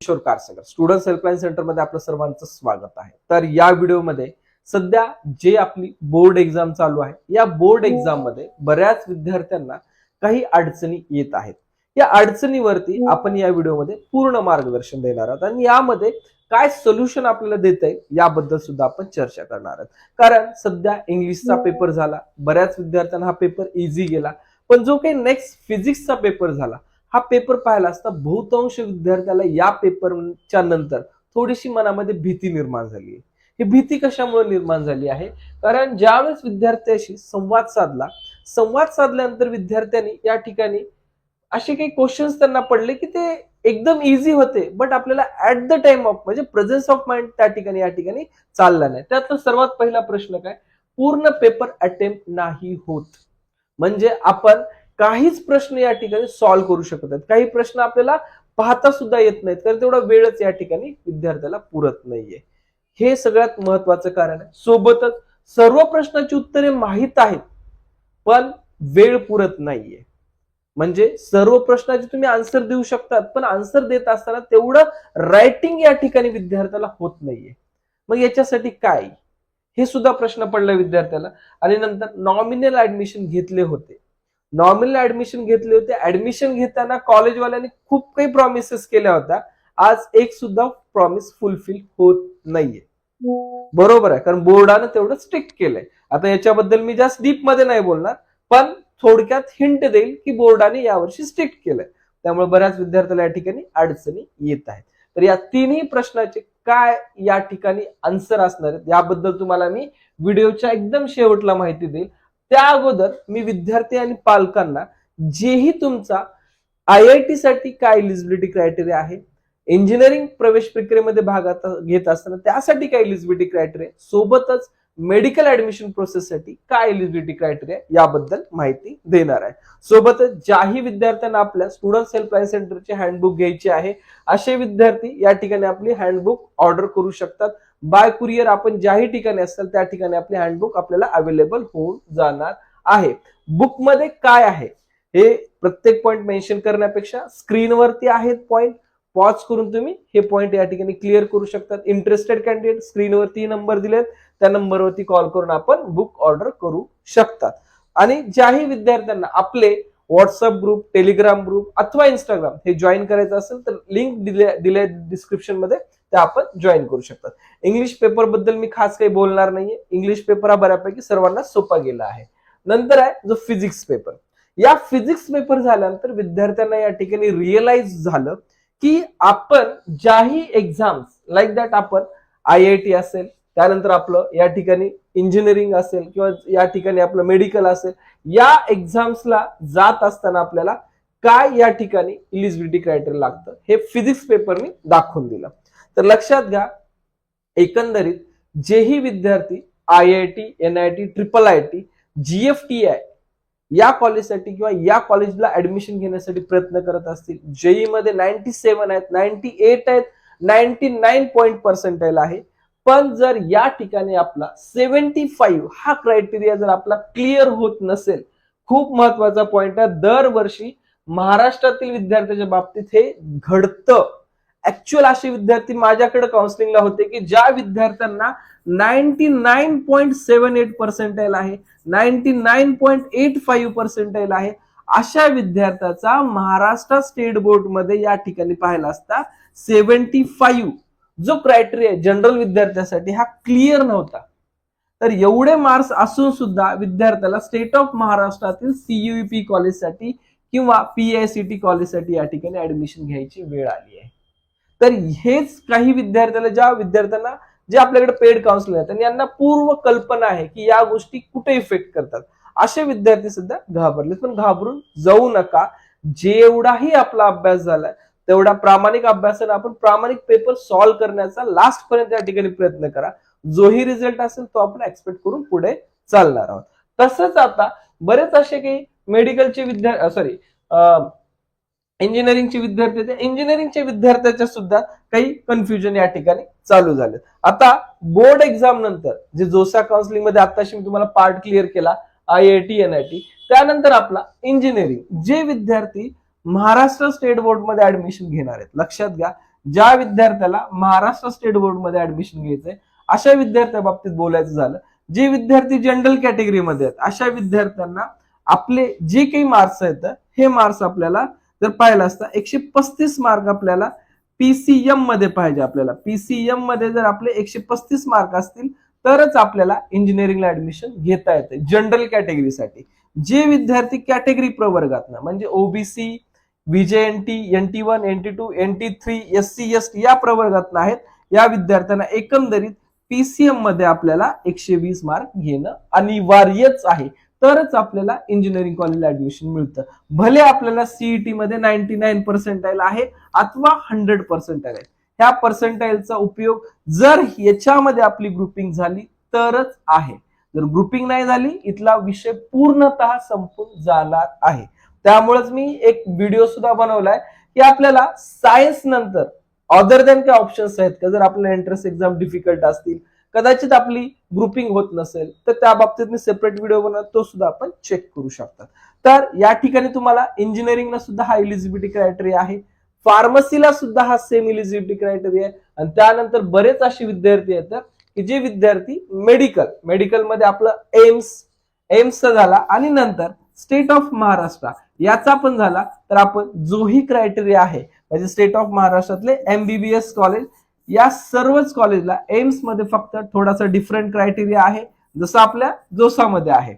Kishore कारसकर student helpline सेंटरमध्ये आपलं सर्वांचं स्वागत आहे. तर या व्हिडिओमध्ये सध्या जे आपली बोर्ड एक्झाम चालू आहे या बोर्ड एक्झाममध्ये बऱ्याच विद्यार्थ्यांना काही अडचणी येत आहेत. या अडचणीवरती आपण या व्हिडिओमध्ये पूर्ण मार्गदर्शन देणार आहोत आणि यामध्ये काय सोल्युशन आपल्याला देत आहे याबद्दल सुद्धा आपण चर्चा करणार आहोत. कारण सध्या इंग्लिशचा पेपर झाला बऱ्याच विद्यार्थ्यांना हा पेपर इझी गेला पण जो काही नेक्स्ट फिजिक्सचा पेपर झाला हा पेपर पाहिला असता बहुतांश विद्यार्थ्याला या पेपरच्या नंतर थोडीशी मनामध्ये भीती निर्माण झाली आहे. ही भीती कशामुळे निर्माण झाली आहे? कारण ज्यावेळेस विद्यार्थ्याशी संवाद साधला संवाद साधल्यानंतर विद्यार्थ्यांनी या ठिकाणी असे काही क्वेश्चन्स त्यांना पडले की ते एकदम इझी होते बट आपल्याला ऍट द टाइम ऑफ म्हणजे प्रेझेन्स ऑफ माइंड त्या ठिकाणी या ठिकाणी चालला नाही. त्यातला सर्वात पहिला प्रश्न काय? पूर्ण पेपर अटेम्प्ट नाही होत. म्हणजे आपण काहीच प्रश्न या ठिकाणी सॉल्व्ह करू शकत आहेत काही प्रश्न आपल्याला पाहता सुद्धा येत नाहीत कारण तेवढा वेळच या ठिकाणी विद्यार्थ्याला पुरत नाहीये. हे सगळ्यात महत्वाचं कारण आहे. सोबतच सर्व प्रश्नाची उत्तरे माहीत आहेत पण वेळ पुरत नाहीये. म्हणजे सर्व प्रश्नाचे तुम्ही आन्सर देऊ शकतात पण आन्सर देत असताना तेवढं रायटिंग या ठिकाणी विद्यार्थ्याला होत नाहीये. मग याच्यासाठी काय? हे सुद्धा प्रश्न पडला विद्यार्थ्याला. आणि नंतर नॉमिनल ऍडमिशन घेतले होते. नॉर्मल ऍडमिशन घेतले होते. ऍडमिशन घेताना कॉलेजवाल्यांनी खूप काही प्रॉमिसेस केल्या होत्या. आज एक सुद्धा प्रॉमिस फुलफिल होत नाहीये. बरोबर आहे. कारण बोर्डानं तेवढं स्ट्रिक्ट केलंय. आता याच्याबद्दल मी जास्त डीपमध्ये नाही बोलणार. पण थोडक्यात हिंट देईल की बोर्डाने यावर्षी स्ट्रिक्ट केलंय. त्यामुळे बऱ्याच विद्यार्थ्याला या ठिकाणी अडचणी येत आहेत. तर या तिन्ही प्रश्नाचे काय या ठिकाणी आन्सर असणार आहेत याबद्दल तुम्हाला मी व्हिडिओच्या एकदम शेवटला माहिती देईल. त्या अगोदर मी विद्यार्थी आणि पालकांना जेही तुमचा आय आय टी साठी काय एलिजिबिलिटी क्रायटेरिया आहे इंजिनिअरिंग प्रवेश प्रक्रियेमध्ये भाग घेत असताना त्यासाठी काय एलिजिबिलिटी क्रायटेरिया सोबतच मेडिकल ऍडमिशन प्रोसेससाठी काय एलिजिबिलिटी क्रायटेरिया याबद्दल माहिती देणार आहे. सोबतच ज्याही विद्यार्थ्यांना आपल्या स्टुडंट हेल्पलाईन सेंटरचे हँडबुक घ्यायची आहे असे विद्यार्थी या ठिकाणी आपली हँडबुक ऑर्डर करू शकतात. बाय कुरिअर आपण ज्याही ठिकाणी असाल त्या ठिकाणी आपले हँडबुक आपल्याला अवेलेबल होऊन जाणार आहे. बुकमध्ये काय आहे? हे प्रत्येक पॉईंट मेन्शन करण्यापेक्षा स्क्रीनवरती आहेत पॉईंट पॉज करून तुम्ही हे पॉईंट या ठिकाणी क्लिअर करू शकतात. इंटरेस्टेड कॅन्डिडेट स्क्रीनवरती नंबर दिलेत. त्या नंबरवरती कॉल करून आपण बुक ऑर्डर करू शकतात. आणि ज्याही विद्यार्थ्यांना आपले व्हॉट्सअप ग्रुप टेलिग्राम ग्रुप अथवा इंस्टाग्राम हे जॉईन करायचं असेल तर लिंक दिले दिले डिस्क्रिप्शन त्या आपण जॉईन करू शकतात. इंग्लिश पेपरबद्दल मी खास काही बोलणार नाहीये. इंग्लिश पेपर हा बऱ्यापैकी सर्वांना सोपा गेला आहे. नंतर आहे जो फिजिक्स पेपर या फिजिक्स पेपर झाल्यानंतर विद्यार्थ्यांना या ठिकाणी रिअलाइज झालं की आपण ज्याही एक्झाम्स लाईक दॅट आपण आय आय टी असेल त्यानंतर आपलं या ठिकाणी इंजिनिअरिंग असेल किंवा या ठिकाणी आपलं मेडिकल असेल या एक्झाम्सला जात असताना आपल्याला काय या ठिकाणी इलिजिबिलिटी क्रायटेरिया लागतं हे फिजिक्स पेपरनी दाखवून दिलं. तर लक्षात घ्या एकंदरीत जेही विद्यार्थी I I T N I T triple I T GF T I या कॉलेजसाठी किंवा या कॉलेजला ऍडमिशन घेण्यासाठी प्रयत्न करत असतील जेई मध्ये नाईन्टी सेव्हन आहेत नाईन्टी एट आहेत नाईन्टी नाईन पॉईंट पर्सेंटाईल आहे. पण जर या ठिकाणी आपला सेव्हन्टी फाईव्ह हा क्रायटेरिया जर आपला क्लिअर होत नसेल खूप महत्त्वाचा पॉइंट आहे दरवर्षी महाराष्ट्रातील विद्यार्थ्याच्या बाबतीत हे घडतं. ऍक्च्युअल असे विद्यार्थी माझ्याकडे काउन्सिलिंगला होते की ज्या विद्यार्थ्यांना ninety nine point seven eight percentile आहे ninety nine point eight five percentile आहे अशा विद्यार्थ्याचा महाराष्ट्र स्टेट बोर्डमध्ये या ठिकाणी पाहिला असता सेव्हन्टी फाईव्ह जो क्रायटेरिया जनरल विद्यार्थ्यासाठी हा क्लिअर नव्हता. तर एवढे मार्क्स असून सुद्धा विद्यार्थ्याला स्टेट ऑफ महाराष्ट्रातील सीयुपी कॉलेजसाठी किंवा पीआयसीटी कॉलेजसाठी या ठिकाणी ऍडमिशन घ्यायची वेळ आली आहे. तर हेच काही विद्यार्थ्याला ज्या विद्यार्थ्यांना जे आपल्याकडे पेड काउन्सिलर आहेत आणि यांना पूर्व कल्पना आहे की या गोष्टी कुठे इफेक्ट करतात. असे विद्यार्थी सुद्धा घाबरले पण घाबरून जाऊ नका. जेवढाही आपला अभ्यास झालाय तेवढा प्रामाणिक अभ्यासाने आपण प्रामाणिक पेपर सॉल्व्ह करण्याचा लास्ट पर्यंत या ठिकाणी प्रयत्न करा. जोही रिझल्ट असेल तो आपण एक्सपेक्ट करून पुढे चालणार आहोत. तसंच आता बरेच असे काही मेडिकलचे विद्यार्थी सॉरी इंजिनिअरिंगचे विद्यार्थी त्या इंजिनिअरिंगच्या विद्यार्थ्याच्या सुद्धा काही कन्फ्युजन या ठिकाणी चालू झाले. आता बोर्ड एक्झाम नंतर जे जोसा काउन्सिलिंगमध्ये आताशी मी तुम्हाला पार्ट क्लिअर केला I I T N I T त्यानंतर आपला इंजिनिअरिंग जे विद्यार्थी महाराष्ट्र स्टेट बोर्डमध्ये ऍडमिशन घेणार आहेत लक्षात घ्या ज्या विद्यार्थ्याला महाराष्ट्र स्टेट बोर्डमध्ये ऍडमिशन घ्यायचंय अशा विद्यार्थ्या बाबतीत बोलायचं झालं. जे विद्यार्थी जनरल कॅटेगरीमध्ये आहेत अशा विद्यार्थ्यांना आपले जे काही मार्क्स आहेत हे मार्क्स आपल्याला जर पाहिलं असता एकशे पस्तीस मार्क आपल्याला पीसीएममध्ये पाहिजे आपल्याला. पीसीएममध्ये जर आपले एकशे पस्तीस मार्क असतील तरच आपल्याला इंजिनिअरिंगला ऍडमिशन घेता येते जनरल कॅटेगरीसाठी जे विद्यार्थी कॅटेगरी प्रवर्गात म्हणजे OBC VJ N T one N T two N T three S C S T या प्रवर्गात आहेत या विद्यार्थ्यांना एकंदरीत पीसीएममध्ये आपल्याला एकशे वीस मार्क घेणं अनिवार्यच आहे. तरच आपल्याला इंजिनिअरिंग कॉलेजला ऍडमिशन मिळतं. भले आपल्याला सीईटी मध्ये नाईन्टी नाईन पर्सेंटाईल आहे अथवा हंड्रेड पर्सेंटाईल आहे. ह्या पर्सेंटाईलचा उपयोग जर याच्यामध्ये आपली ग्रुपिंग झाली तरच आहे. जर ग्रुपिंग नाही झाली इथला विषय पूर्णतः संपून झाला आहे. त्यामुळेच मी एक व्हिडिओ सुद्धा बनवलाय की आपल्याला सायन्स नंतर अदर दॅन काय ऑप्शन्स आहेत का? जर आपल्याला एंट्रन्स एक्झाम डिफिकल्ट असतील कदाचित आपली ग्रुपिंग होत नसेल तर त्या बाबतीत मी सेपरेट व्हिडिओ बनवतो तो सुद्धा आपण चेक करू शकतात. तर या ठिकाणी तुम्हाला इंजिनिअरिंगला सुद्धा हा इलिजिबिलिटी क्रायटेरिया आहे. फार्मसीला सुद्धा हा सेम इलिजिबिलिटी क्रायटेरिया आहे. आणि त्यानंतर बरेच असे विद्यार्थी येतात की जे विद्यार्थी मेडिकल मेडिकलमध्ये आपलं एम्स एम्सचा झाला आणि नंतर स्टेट ऑफ महाराष्ट्र याचा पण झाला तर आपण जोही क्रायटेरिया आहे म्हणजे स्टेट ऑफ महाराष्ट्रातले एमबीबीएस कॉलेज या सर्वच कॉलेजला एम्समध्ये फक्त थोडासा डिफरंट क्रायटेरिया आहे जसं आपल्या जोसामध्ये आहे.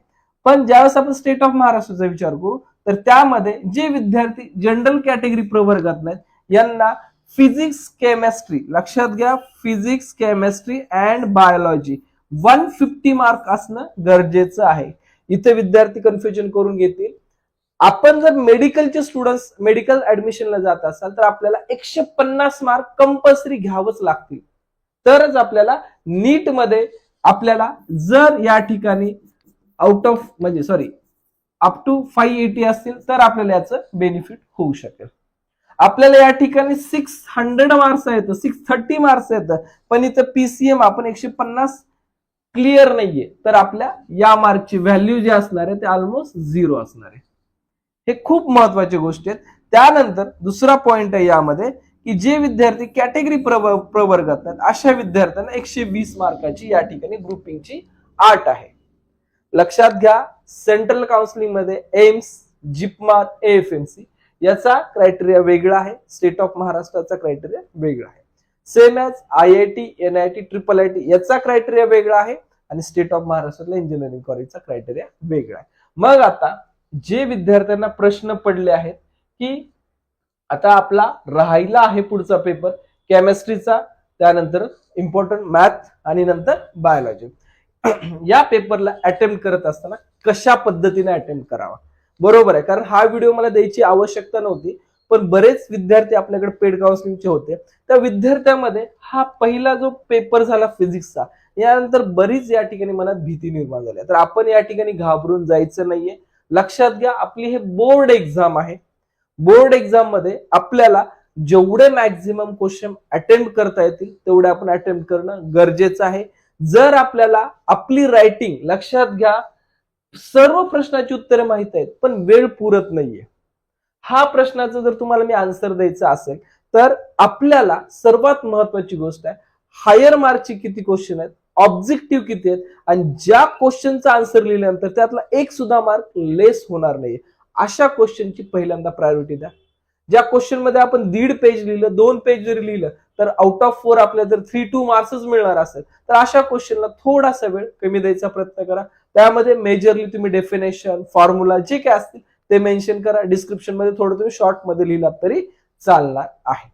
पण ज्यावेळेस आपण स्टेट ऑफ महाराष्ट्राचा विचार करू तर त्यामध्ये जे विद्यार्थी जनरल कॅटेगरी प्रवर्गात नाहीत यांना फिजिक्स केमिस्ट्री लक्षात घ्या physics chemistry and biology one fifty mark असणं गरजेचं आहे. इथे विद्यार्थी कन्फ्युजन करून घेतील. आपण जर मेडिकलचे स्टुडंट्स मेडिकल ऍडमिशनला जात असाल तर आपल्याला एकशे पन्नास मार्क कंपल्सरी घ्यावंच लागतील. तरच आपल्याला नीटमध्ये आपल्याला जर या ठिकाणी आउट ऑफ म्हणजे sorry up to five eighty असतील तर आपल्याला याचं बेनिफिट होऊ शकेल. आपल्याला या ठिकाणी सिक्स हंड्रेड मार्क्स येतं सिक्स थर्टी मार्क्स येतं पण इथं पीसीएम आपण एकशे पन्नास क्लिअर नाहीये. तर आपल्या या मार्कची व्हॅल्यू जी असणार आहे ते ऑलमोस्ट झिरो असणार आहे. हे खूप महत्वाची गोष्टी आहेत. त्यानंतर दुसरा पॉइंट आहे यामध्ये की जे विद्यार्थी कॅटेगरी प्रवर्गात आहेत अशा विद्यार्थ्यांना एकशे वीस मार्काची या ठिकाणी ग्रुपिंगची आठ आहे. लक्षात घ्या सेंट्रल काउन्सिलिंगमध्ये एम्स जिपमात सी याचा क्रायटेरिया वेगळा आहे. स्टेट ऑफ महाराष्ट्राचा क्रायटेरिया वेगळा आहे. Same as I I T N I T triple I T याचा क्रायटेरिया वेगळा आहे. आणि स्टेट ऑफ महाराष्ट्रातला इंजिनिअरिंग कॉलेजचा क्रायटेरिया वेगळा आहे. मग आता जे विद्यार्थ्यांना प्रश्न पडले आहेत की आता आपला राहिला आहे पुढचा पेपर केमिस्ट्रीचा त्यानंतर इम्पॉर्टंट मॅथ आणि नंतर बायोलॉजी या पेपरला अटेम्प्ट करत असताना कशा पद्धतीने अटेम्प्ट करावा? बरोबर आहे कारण हा व्हिडिओ मला द्यायची आवश्यकता नव्हती पण बरेच विद्यार्थी आपल्याकडे पेड काउन्सिलिंगचे होते. त्या विद्यार्थ्यामध्ये हा पहिला जो पेपर झाला फिजिक्सचा यानंतर बरीच या ठिकाणी मनात भीती निर्माण झाली तर आपण या ठिकाणी घाबरून जायचं नाहीये. लक्षात घ्या आपली हे बोर्ड एक्झाम आहे. बोर्ड एक्झाममध्ये आपल्याला जेवढे मॅक्झिमम क्वेश्चन अटेम्प्ट करता येतील तेवढे आपण अटेम्प्ट करणं गरजेचं आहे. जर आपल्याला आपली रायटिंग लक्षात घ्या सर्व प्रश्नाची उत्तरे माहीत आहेत पण वेळ पुरत नाहीये. हा प्रश्नाचं जर तुम्हाला मी आन्सर द्यायचा असेल तर आपल्याला सर्वात महत्वाची गोष्ट आहे हायर मार्कची किती क्वेश्चन आहेत? ऑब्जेक्टिव्ह किती आहेत? आणि ज्या क्वेश्चनचा आन्सर लिहिल्यानंतर त्यातला एक सुद्धा मार्क लेस होणार नाही अशा क्वेश्चनची पहिल्यांदा प्रायोरिटी द्या. ज्या क्वेश्चनमध्ये आपण दीड पेज लिहिलं दोन पेज जरी लिहिलं तर आउट ऑफ फोर आपल्याला जर थ्री टू मार्क्सच मिळणार असेल तर अशा क्वेश्चनला थोडासा वेळ कमी द्यायचा प्रयत्न करा. त्यामध्ये मेजरली तुम्ही डेफिनेशन फॉर्म्युला जे काय असतील ते मेन्शन करा. डिस्क्रिप्शनमध्ये थोडं तुम्ही शॉर्टमध्ये लिहिलात तरी चालणार आहे.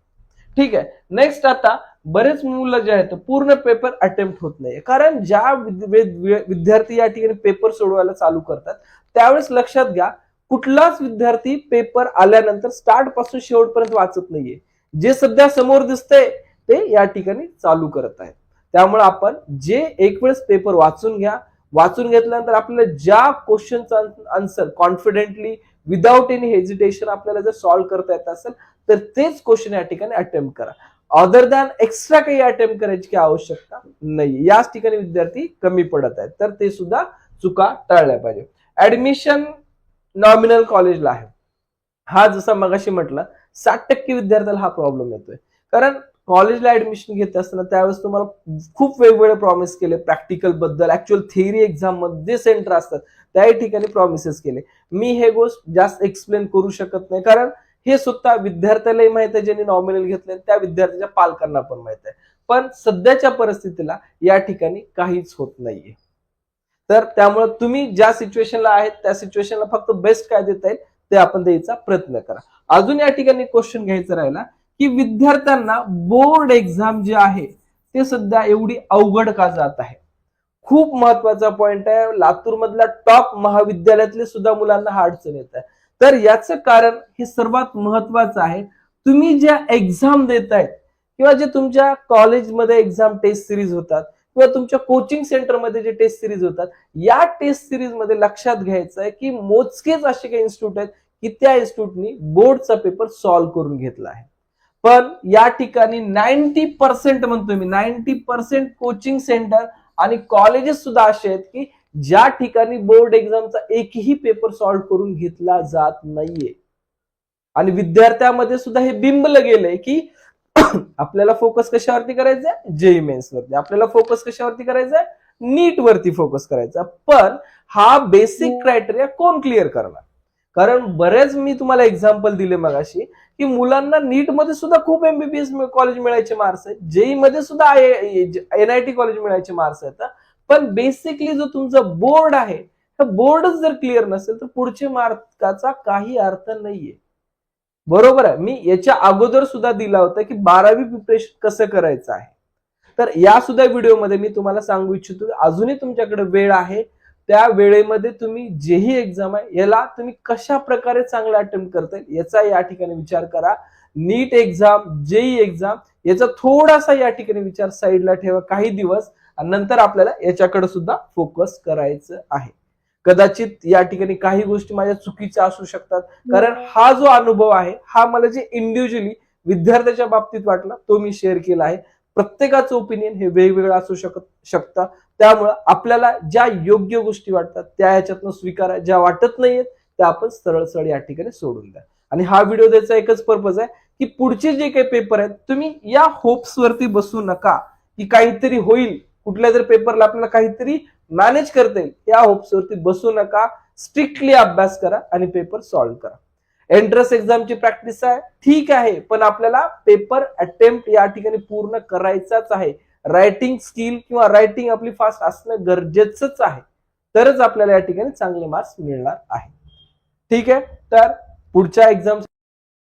ठीक आहे. नेक्स्ट आता बरेच मुलं जे आहेत पूर्ण पेपर अटेम्प्ट होत नाही कारण ज्या विद्यार्थी या ठिकाणी पेपर सोडवायला चालू करतात त्यावेळेस लक्षात घ्या कुठलाच विद्यार्थी पेपर आल्यानंतर स्टार्टपासून शेवटपर्यंत वाचत नाहीये. जे सध्या समोर दिसतंय ते या ठिकाणी चालू करत आहेत. त्यामुळे आपण जे एक वेळेस पेपर वाचून घ्या वाचून घेतल्यानंतर आपल्याला ज्या क्वेश्चनचा answer confidently without any hesitation आपल्याला जर सॉल्व्ह करता येत असेल तर तेच क्वेश्चन या ठिकाणी अटेम्प्ट करा. अदर दॅन एक्स्ट्रा काही अटेम्प्ट करायची आवश्यकता नाही याच ठिकाणी विद्यार्थी कमी पडत आहेत. तर ते सुद्धा चुका टाळल्या पाहिजे. ऍडमिशन नॉमिनल कॉलेजला आहे. हा जसा मगाशी म्हटलं साठ टक्के विद्यार्थ्याला हा प्रॉब्लेम येतोय. कारण कॉलेजला ऍडमिशन घेत असताना त्यावेळेस तुम्हाला खूप वेगवेगळे प्रॉमिस केले. प्रॅक्टिकलबद्दल ऍक्च्युअल थेअरी एक्झाममध्ये सेंटर असतात. त्याही ठिकाणी प्रॉमिसेस केले. मी हे गोष्ट जास्त एक्सप्लेन करू शकत नाही. कारण हे सुद्धा विद्यार्थ्यालाही माहीत आहे ज्यांनी नॉमिनल घेतले त्या विद्यार्थ्याच्या पालकांना पण माहीत आहे. पण सध्याच्या परिस्थितीला या ठिकाणी काहीच होत नाहीये. तर त्यामुळे तुम्ही ज्या सिच्युएशनला आहेत त्या सिच्युएशनला फक्त बेस्ट काय देता येईल ते आपण द्यायचा प्रयत्न करा. अजून या ठिकाणी क्वेश्चन घ्यायचा राहिला की विद्यार्थ्यांना बोर्ड एक्झाम जे आहे ते सध्या एवढी अवघड का जात आहे? खूप महत्त्वाचा पॉइंट आहे. लातूर मधल्या टॉप महाविद्यालयातले सुद्धा मुलांना हा अडचण येत आहे. तर याचं कारण हे सर्वात महत्वाचं आहे. तुम्ही ज्या एक्झाम देतायत किंवा जे तुमच्या कॉलेजमध्ये एक्झाम टेस्ट सिरीज होतात किंवा तुमच्या कोचिंग सेंटरमध्ये जे टेस्ट सिरीज होतात या टेस्ट सिरीजमध्ये लक्षात घ्यायचं आहे की मोजकेच असे काही इन्स्टिट्यूट आहेत की त्या इन्स्टिट्यूटनी बोर्डचा पेपर सॉल्व्ह करून घेतला आहे. पण या ठिकाणी नाईन्टी पर्सेंट म्हणतो मी नाईन्टी पर्सेंट कोचिंग सेंटर आणि कॉलेजेस सुद्धा असे आहेत की ज्या ठिकाणी बोर्ड एक्झामचा एकही पेपर सॉल्व्ह करून घेतला जात नाहीये. आणि विद्यार्थ्यामध्ये सुद्धा हे बिंबलं गेलंय की आपल्याला फोकस कशावरती करायचंय? जेई मेन्स वरती. आपल्याला फोकस कशावरती करायचंय? नीट वरती फोकस करायचा. पण हा बेसिक क्रायटेरिया कोण क्लिअर करणार? कारण बरेच मी तुम्हाला एक्झाम्पल दिले मगाशी की मुलांना नीटमध्ये सुद्धा खूप एमबीबीएस कॉलेज मिळायचे मार्क्स आहेत. जेई मध्ये सुद्धा एनआयटी कॉलेज मिळायचे मार्क्स आहेत. पण बेसिकली जो तुमचा बोर्ड आहे बोर्डच जर क्लिअर नसेल तर पुढच्या मार्काचा काही अर्थ नाहीये. बरोबर आहे? मी याच्या अगोदर सुद्धा दिला होता की बारावी प्रिपरेशन कसं करायचं आहे. तर या सुद्धा व्हिडिओमध्ये मी तुम्हाला सांगू इच्छितो अजूनही तुमच्याकडे वेळ आहे. त्या वेळेमध्ये तुम्ही जेही एक्झाम आहे याला तुम्ही कशा प्रकारे चांगला अटेम्प्ट करता येईल याचा या ठिकाणी विचार करा. नीट एक्झाम जेई एक्झाम याचा थोडासा या ठिकाणी विचार साईडला ठेवा काही दिवस. आणि नंतर आपल्याला याच्याकडे सुद्धा फोकस करायचं आहे. कदाचित या ठिकाणी काही गोष्टी माझ्या चुकीच्या असू शकतात. कारण हा जो अनुभव आहे हा मला जे इंडिव्हिज्युअली विद्यार्थ्याच्या बाबतीत वाटला तो मी शेअर केला आहे. प्रत्येकाचं ओपिनियन हे वेगवेगळं असू शकत शकतं. त्यामुळं आपल्याला ज्या योग्य गोष्टी वाटतात त्या ह्याच्यातनं स्वीकारा ज्या वाटत नाहीयेत त्या आपण सरळ सरळ या ठिकाणी सोडून द्या. आणि हा व्हिडिओ द्यायचा एकच पर्पज आहे की पुढचे जे काही पेपर आहेत तुम्ही या होप्स वरती बसू नका की काहीतरी होईल. कुठल्या तरी पेपरला आपल्याला काहीतरी मॅनेज करता येईल या होप्सवरती बसू नका. स्ट्रिक्टली अभ्यास करा आणि पेपर सॉल्व्ह करा. एंट्रन्स एक्झामची प्रॅक्टिस आहे ठीक आहे पण आपल्याला पेपर अटेम्प्ट या ठिकाणी पूर्ण करायचाच आहे. रायटिंग स्किल किंवा रायटिंग आपली फास्ट असणं गरजेचंच आहे. तरच आपल्याला या ठिकाणी चांगले मार्क्स मिळणार आहे ठीक आहे तर पुढच्या एक्झाम